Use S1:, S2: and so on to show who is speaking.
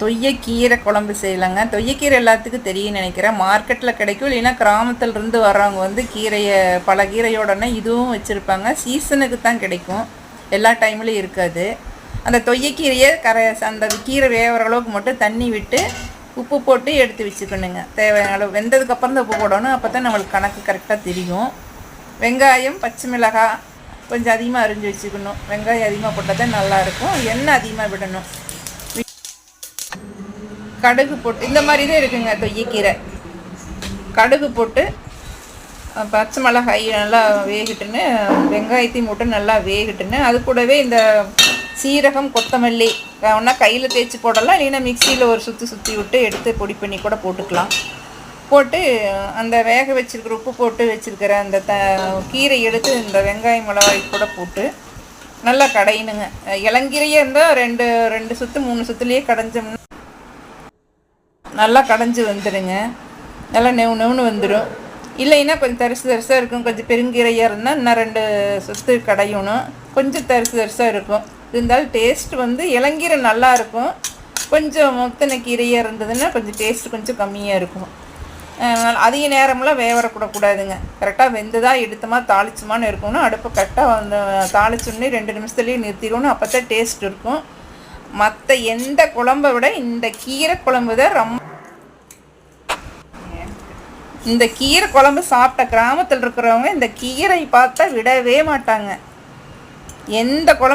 S1: தொய்யக்கீரை குழம்பு செய்யலாங்க. தொய்யக்கீரை எல்லாத்துக்கும் தெரியும் நினைக்கிறேன். மார்க்கெட்டில் கிடைக்கும். இல்லைன்னா கிராமத்துல இருந்து வர்றவங்க வந்து கீரையை பல கீரையோடனே இதுவும் வச்சுருப்பாங்க. சீசனுக்கு தான் கிடைக்கும். எல்லா டைம்லையும் இருக்காது. அந்த தொய்யக்கீரையை கரை அந்த கீரை வேகிற அளவுக்கு மட்டும் தண்ணி விட்டு உப்பு போட்டு எடுத்து வச்சுக்கணுங்க. தேவையான அளவு. வெந்ததுக்கப்புறம் தான் உப்பு போடணும். அப்போ தான் நம்மளுக்கு கணக்கு கரெக்டாக தெரியும். வெங்காயம் பச்சை மிளகாய் கொஞ்சம் அதிகமாக அரிஞ்சு வச்சுக்கணும். வெங்காயம் அதிகமாக போட்டால் தான் நல்லாயிருக்கும் எண்ணெய் அதிகமாக விடணும். கடுகு போட்டு இந்த மாதிரி தான் இருக்குங்க தொய்யக்கீரை கடுகு போட்டு பச்சை மிளகாய் நல்லா வேகிட்டுன்னு வெங்காயத்தையும் போட்டு நல்லா வேகிட்டுன்னு அது கூடவே இந்த சீரகம் கொத்தமல்லி ஒன்றா கையில் தேய்ச்சி போடலாம் இல்லைன்னா மிக்சியில் ஒரு சுற்றி சுற்றி விட்டு எடுத்து பொடி பண்ணி கூட போட்டுக்கலாம். போட்டு அந்த வேக வச்சுருக்கிற உப்பு போட்டு வச்சுருக்கிற அந்த த கீரை எடுத்து இந்த வெங்காயம் மிளகாய் கூட போட்டு நல்லா கடையணுங்க. இளங்கீரையே இருந்தால் ரெண்டு ரெண்டு சுற்று மூணு சுற்றுலேயே கடைஞ்சோம்னா நல்லா கடைஞ்சி வந்துடுங்க. நல்லா நெவு நெவுன்னு வந்துடும் இல்லைன்னா கொஞ்சம் தரிசு தரிசாக இருக்கும். கொஞ்சம் பெருங்கீரையாக இருந்தால் இன்னும் ரெண்டு சுத்து கடையணும். கொஞ்சம் தரிசு தரிசாக இருக்கும். இருந்தாலும் டேஸ்ட் வந்து இளங்கீரை நல்லா இருக்கும். கொஞ்சம் முத்தனை கீரையாக இருந்ததுன்னா கொஞ்சம் டேஸ்ட் கொஞ்சம் கம்மியாக இருக்கும். அதிக நேரமெல்லாம் வேவரக்கூடக்கூடாதுங்க. கரெக்டாக வெந்ததா எடுத்தமா தாளிச்சுமான்னு இருக்கணும். அடுப்பு கரெக்டாக வந்து தாளிச்சோடனே ரெண்டு நிமிஷத்துலேயே நிறுத்திடணும் அப்போ தான் டேஸ்ட் இருக்கும். மற்ற எந்த குழம்பை விட இந்த கீரை குழம்பு தான் ரொம்ப இந்த கீரை குழம்பு சாப்பிட்ட கிராமத்தில் இருக்கிறவங்க இந்த கீரை பார்த்தா விடவே மாட்டாங்க. எந்த குழம்பு